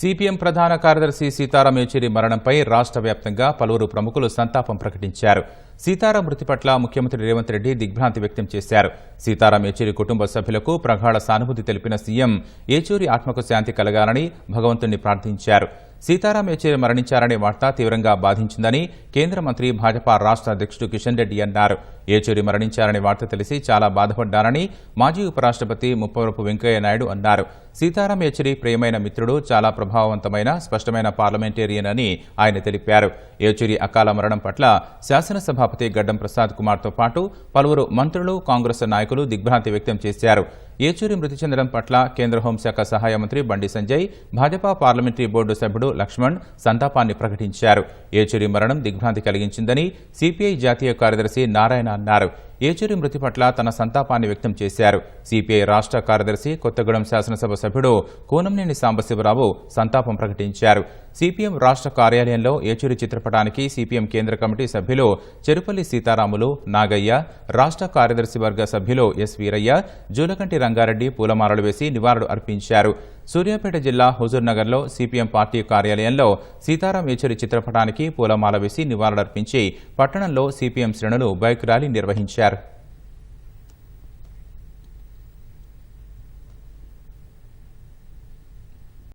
CPM ప్రధాన కార్యదర్శి సీతారాం యేచూరి మరణంపై రాష్ట్ర వ్యాప్తంగా పలువురు ప్రముఖులు సంతాపం ప్రకటించారు. సీతారాం మృతి పట్ల ముఖ్యమంత్రి రేవంత్ రెడ్డి దిగ్భ్రాంతి వ్యక్తం చేశారు. సీతారాం యేచూరి కుటుంబ సభ్యులకు ప్రగాఢ సానుభూతి తెలిపిన సీఎం యేచూరి ఆత్మకు శాంతి కలగాలని భగవంతుణ్ణి ప్రార్థించారు. సీతారాం యేచూరి మరణించారనే వార్త తీవ్రంగా బాధించిందని కేంద్ర మంత్రి భాజపా రాష్ట్ర అధ్యక్షుడు కిషన్ రెడ్డి అన్నారు. యేచూరి మరణించారనే వార్త తెలిసి చాలా బాధపడ్డారని మాజీ ఉపరాష్ట్రపతి ముప్పవరపు వెంకయ్య నాయుడు అన్నారు. సీతారాం యేచూరి ప్రియమైన మిత్రుడు చాలా ప్రభావవంతమైన స్పష్టమైన పార్లమెంటేరియన్ అని ఆయన తెలిపారు. యేచూరి అకాల మరణం పట్ల శాసనసభాపతి గడ్డం ప్రసాద్ కుమార్తో పాటు పలువురు మంత్రులు కాంగ్రెస్ నాయకులు దిగ్భ్రాంతి వ్యక్తం చేశారు. ఏచూరి మృతి చెందడం పట్ల కేంద్ర హోంశాఖ సహాయ మంత్రి బండి సంజయ్ భాజపా పార్లమెంటరీ బోర్డు సభ్యుడు లక్ష్మణ్ సంతాపాన్ని ప్రకటించారు. ఏచూరి మరణం దిగ్భ్రాంతి కలిగించిందని సిపిఐ జాతీయ కార్యదర్శి నారాయణ అన్నారు. ఏచూరి మృతి పట్ల తన సంతాపాన్ని వ్యక్తం చేశారు. సిపిఐ రాష్ట్ర కార్యదర్శి కొత్తగూడెం శాసనసభ సభ్యుడు కూనంనేని సాంబశివరావు సంతాపం ప్రకటించారు. సిపిఎం రాష్ట్ర కార్యాలయంలో ఏచూరి చిత్రపటానికి సిపిఎం కేంద్ర కమిటీ సభ్యులు చెరుపల్లి సీతారాములు నాగయ్య రాష్ట్ర కార్యదర్శి వర్గ సభ్యులు ఎస్ వీరయ్య జూలకంటి రంగారెడ్డి పూలమాలలు వేసి నివాళులు అర్పించారు. సూర్యాపేట జిల్లా హుజూర్నగర్లో సిపిఎం పార్టీ కార్యాలయంలో సీతారాం యేచూరి చిత్రపటానికి పూలమాల వేసి నివాళులర్పించి పట్టణంలో సిపిఎం శ్రేణులు బైక్ ర్యాలీ నిర్వహించారు.